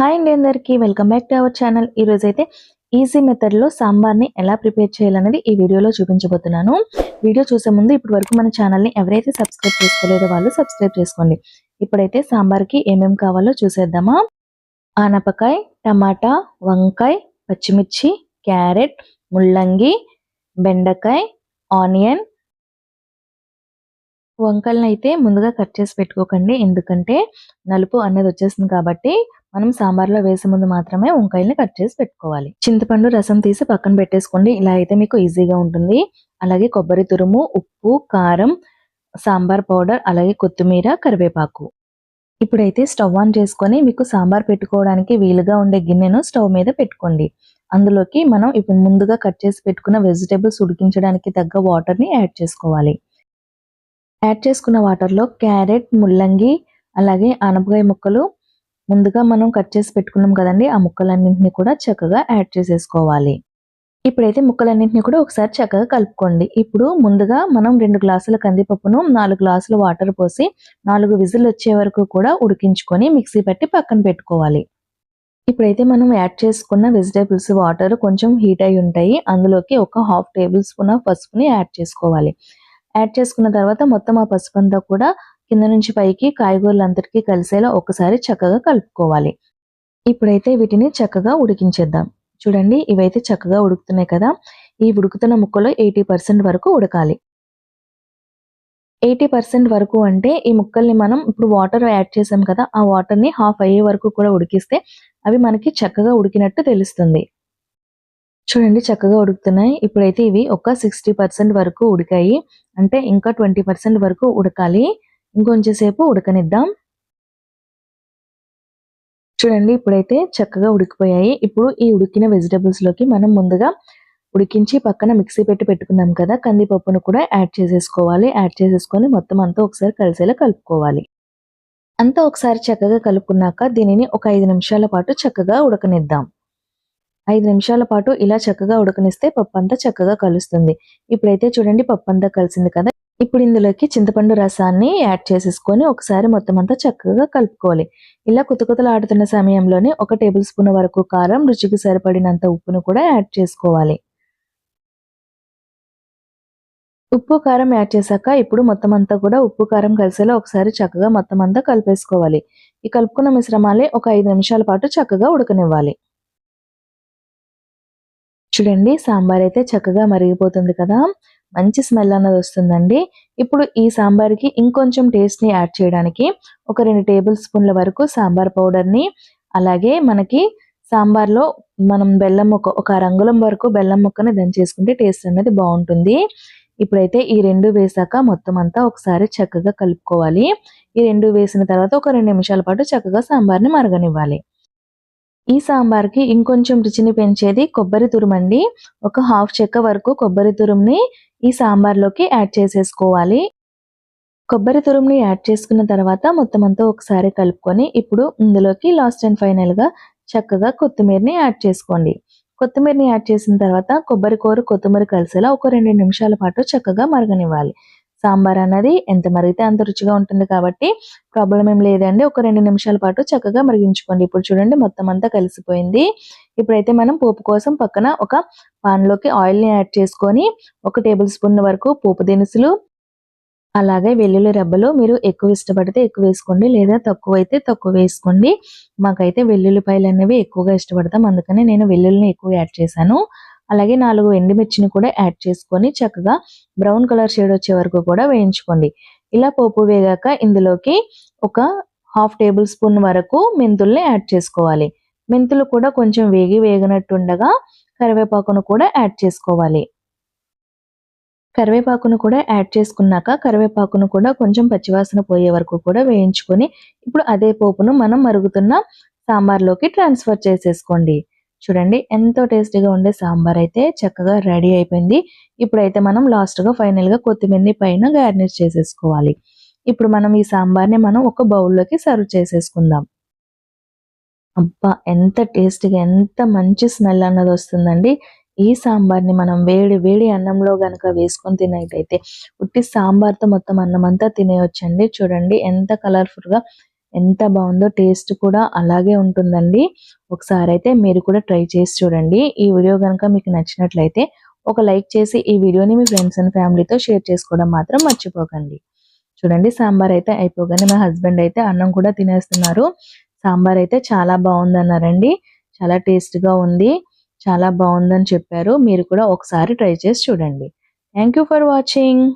Hi అండి అందరికీ welcome back to our channel. ఈరోజు అయితే ఈజీ మెథడ్లో సాంబార్ని ఎలా ప్రిపేర్ చేయాలనేది ఈ వీడియోలో చూపించబోతున్నాను. వీడియో చూసే ముందు ఇప్పటి వరకు మన ఛానల్ని ఎవరైతే సబ్స్క్రైబ్ చేసుకోలేదో వాళ్ళు సబ్స్క్రైబ్ చేసుకోండి. ఇప్పుడైతే సాంబార్కి ఏమేమి కావాలో చూసేద్దామా? ఆనపకాయ టమాటా వంకాయ పచ్చిమిర్చి క్యారెట్ ముల్లంగి బెండకాయ ఆనియన్. వంకాయలను అయితే ముందుగా కట్ చేసి పెట్టుకోకండి. ఎందుకంటే నలుపు అనేది వచ్చేస్తుంది కాబట్టి మనం సాంబార్లో వేసే ముందు మాత్రమే వంకాయల్ని కట్ చేసి పెట్టుకోవాలి. చింతపండు రసం తీసి పక్కన పెట్టేసుకోండి. ఇలా అయితే మీకు ఈజీగా ఉంటుంది. అలాగే కొబ్బరి తురుము ఉప్పు కారం సాంబార్ పౌడర్ అలాగే కొత్తిమీర కరివేపాకు. ఇప్పుడైతే స్టవ్ ఆన్ చేసుకొని మీకు సాంబార్ పెట్టుకోవడానికి వీలుగా ఉండే గిన్నెను స్టవ్ మీద పెట్టుకోండి. అందులోకి మనం ఇప్పుడు ముందుగా కట్ చేసి పెట్టుకున్న వెజిటేబుల్స్ ఉడికించడానికి తగ్గ వాటర్ని యాడ్ చేసుకోవాలి. యాడ్ చేసుకున్న వాటర్లో క్యారెట్ ముల్లంగి అలాగే అనపకాయ ముక్కలు ముందుగా మనం కట్ చేసి పెట్టుకున్నాం కదండి ఆ ముక్కలన్నింటినీ కూడా చక్కగా యాడ్ చేసేసుకోవాలి. ఇప్పుడైతే ముక్కలన్నింటినీ కూడా ఒకసారి చక్కగా కలుపుకోండి. ఇప్పుడు ముందుగా మనం రెండు గ్లాసుల కందిపప్పును నాలుగు గ్లాసుల వాటర్ పోసి నాలుగు విజిల్ వచ్చే వరకు కూడా ఉడికించుకొని మిక్సీ పట్టి పక్కన పెట్టుకోవాలి. ఇప్పుడైతే మనం యాడ్ చేసుకున్న వెజిటేబుల్స్ వాటర్ కొంచెం హీట్ అయి ఉంటాయి. అందులోకి ఒక హాఫ్ టేబుల్ స్పూన్ ఆఫ్ పసుపుని యాడ్ చేసుకోవాలి. యాడ్ చేసుకున్న తర్వాత మొత్తం ఆ పసుపు అంతా కూడా కింద నుంచి పైకి కాయగూరలంతటికీ కలిసేలా ఒకసారి చక్కగా కలుపుకోవాలి. ఇప్పుడైతే వీటిని చక్కగా ఉడికించేద్దాం. చూడండి ఇవైతే చక్కగా ఉడుకుతున్నాయి కదా. ఈ ఉడుకుతున్న ముక్కలో ఎయిటీ పర్సెంట్ వరకు ఉడకాలి. ఎయిటీ పర్సెంట్ వరకు అంటే ఈ ముక్కల్ని మనం ఇప్పుడు వాటర్ యాడ్ చేసాం కదా ఆ వాటర్ని హాఫ్ అయ్యే వరకు కూడా ఉడికిస్తే అవి మనకి చక్కగా ఉడికినట్టు తెలుస్తుంది. చూడండి చక్కగా ఉడుకుతున్నాయి. ఇప్పుడైతే ఇవి ఒక సిక్స్టీ పర్సెంట్ వరకు ఉడికాయి. అంటే ఇంకా ట్వంటీ పర్సెంట్ వరకు ఉడకాలి. ఇంకొంచెం సేపు ఉడకనిద్దాం. చూడండి ఇప్పుడైతే చక్కగా ఉడికిపోయాయి. ఇప్పుడు ఈ ఉడికిన వెజిటబుల్స్లోకి మనం ముందుగా ఉడికించి పక్కన మిక్సీ పెట్టి పెట్టుకున్నాం కదా కందిపప్పును కూడా యాడ్ చేసేసుకోవాలి. యాడ్ చేసేసుకొని మొత్తం అంతా ఒకసారి కలిసేలా కలుపుకోవాలి. అంతా ఒకసారి చక్కగా కలుపుకున్నాక దీనిని ఒక ఐదు నిమిషాల పాటు చక్కగా ఉడకనిద్దాం. ఐదు నిమిషాల పాటు ఇలా చక్కగా ఉడకనిస్తే పప్పు అంతా చక్కగా కలుస్తుంది. ఇప్పుడైతే చూడండి పప్పు అంతా కలిసింది కదా. ఇప్పుడు ఇందులోకి చింతపండు రసాన్ని యాడ్ చేసేసుకొని ఒకసారి మొత్తం అంతా చక్కగా కలుపుకోవాలి. ఇలా ఆడుతున్న సమయంలోనే ఒక టేబుల్ స్పూన్ వరకు కారం రుచికి సరిపడినంత ఉప్పును కూడా యాడ్ చేసుకోవాలి. ఉప్పు కారం యాడ్ చేశాక ఇప్పుడు మొత్తం అంతా కూడా ఉప్పు కారం కలిసేలా ఒకసారి చక్కగా మొత్తం అంతా కలిపేసుకోవాలి. ఈ కలుపుకున్న మిశ్రమాలే ఒక ఐదు నిమిషాల పాటు చక్కగా ఉడకనివ్వాలి. చూడండి సాంబార్ అయితే చక్కగా మరిగిపోతుంది కదా. మంచి స్మెల్ అన్నది వస్తుందండి. ఇప్పుడు ఈ సాంబార్కి ఇంకొంచెం టేస్ట్ని యాడ్ చేయడానికి ఒక రెండు టేబుల్ స్పూన్ల వరకు సాంబార్ పౌడర్ని అలాగే మనకి సాంబార్లో మనం బెల్లం ముక్క ఒక రంగులం వరకు బెల్లం ముక్కని దంచేసుకుంటే టేస్ట్ అనేది బాగుంటుంది. ఇప్పుడైతే ఈ రెండు వేసాక మొత్తం అంతా ఒకసారి చక్కగా కలుపుకోవాలి. ఈ రెండు వేసిన తర్వాత ఒక రెండు నిమిషాల పాటు చక్కగా సాంబార్ని మరగనివ్వాలి. ఈ సాంబార్కి ఇంకొంచెం రుచిని పెంచేది కొబ్బరి తురుమండి. ఒక హాఫ్ చెక్క వరకు కొబ్బరి తురుముని ఈ సాంబార్లోకి యాడ్ చేసేసుకోవాలి. కొబ్బరి తురుముని యాడ్ చేసుకున్న తర్వాత మొత్తం అంతా ఒకసారి కలుపుకొని ఇప్పుడు ఇందులోకి లాస్ట్ అండ్ ఫైనల్గా చక్కగా కొత్తిమీరని యాడ్ చేసుకోండి. కొత్తిమీరని యాడ్ చేసిన తర్వాత కొబ్బరి కూర కొత్తిమీర కలిసేలా ఒక రెండు నిమిషాల పాటు చక్కగా మరగనివ్వాలి. సాంబార్ అనేది ఎంత మరిగితే అంత రుచిగా ఉంటుంది కాబట్టి ప్రాబ్లం ఏం లేదండి. ఒక రెండు నిమిషాల పాటు చక్కగా మరిగించుకోండి. ఇప్పుడు చూడండి మొత్తం అంతా కలిసిపోయింది. ఇప్పుడైతే మనం పోపు కోసం పక్కన ఒక పాన్లోకి ఆయిల్ని యాడ్ చేసుకొని ఒక టేబుల్ స్పూన్ వరకు పోపు దినుసులు అలాగే వెల్లుల్లి రెబ్బలు. మీరు ఎక్కువ ఇష్టపడితే ఎక్కువ వేసుకోండి లేదా తక్కువ అయితే తక్కువ వేసుకోండి. మాకైతే వెల్లుల్లిపాయలు అనేవి ఎక్కువగా ఇష్టపడతాం. అందుకనే నేను వెల్లుల్లిని ఎక్కువ యాడ్ చేశాను. అలాగే నాలుగు ఎండుమిర్చిని కూడా యాడ్ చేసుకొని చక్కగా బ్రౌన్ కలర్ షేడ్ వచ్చే వరకు కూడా వేయించుకోండి. ఇలా పోపు వేగాక ఇందులోకి ఒక హాఫ్ టేబుల్ స్పూన్ వరకు మెంతుల్ని యాడ్ చేసుకోవాలి. మెంతులు కూడా కొంచెం వేగి వేగినట్టుండగా కరివేపాకును కూడా యాడ్ చేసుకోవాలి. కరివేపాకును కూడా యాడ్ చేసుకున్నాక కరివేపాకును కూడా కొంచెం పచ్చివాసన పోయే వరకు కూడా వేయించుకొని ఇప్పుడు అదే పోపును మనం మరుగుతున్న సాంబార్లోకి ట్రాన్స్ఫర్ చేసేసుకోండి. చూడండి ఎంతో టేస్టీగా ఉండే సాంబార్ అయితే చక్కగా రెడీ అయిపోయింది. ఇప్పుడైతే మనం లాస్ట్గా ఫైనల్గా కొత్తిమీరని పైన గార్నిష్ చేసేసుకోవాలి. ఇప్పుడు మనం ఈ సాంబార్ని మనం ఒక బౌల్లోకి సర్వ్ చేసేసుకుందాం. అబ్బా ఎంత టేస్టీగా ఎంత మంచి స్మెల్ అన్నది వస్తుందండి. ఈ సాంబార్ని మనం వేడి వేడి అన్నంలో గనక వేసుకొని తినేటైతే ఉట్టి సాంబార్తో మొత్తం అన్నం అంతా తినేయొచ్చండి. చూడండి ఎంత కలర్ఫుల్గా ఎంత బాగుందో టేస్ట్ కూడా అలాగే ఉంటుందండి. ఒకసారి అయితే మీరు కూడా ట్రై చేసి చూడండి. ఈ వీడియో కనుక మీకు నచ్చినట్లయితే ఒక లైక్ చేసి ఈ వీడియోని మీ ఫ్రెండ్స్ అండ్ ఫ్యామిలీతో షేర్ చేసుకోవడం మాత్రం మర్చిపోకండి. చూడండి సాంబార్ అయితే అయిపోగానే మా హస్బెండ్ అయితే అన్నం కూడా తినేస్తున్నారు. సాంబార్ అయితే చాలా బాగుందన్నారండి. చాలా టేస్ట్గా ఉంది. చాలా బాగుందని చెప్పారు. మీరు కూడా ఒకసారి ట్రై చేసి చూడండి. Thank for watching.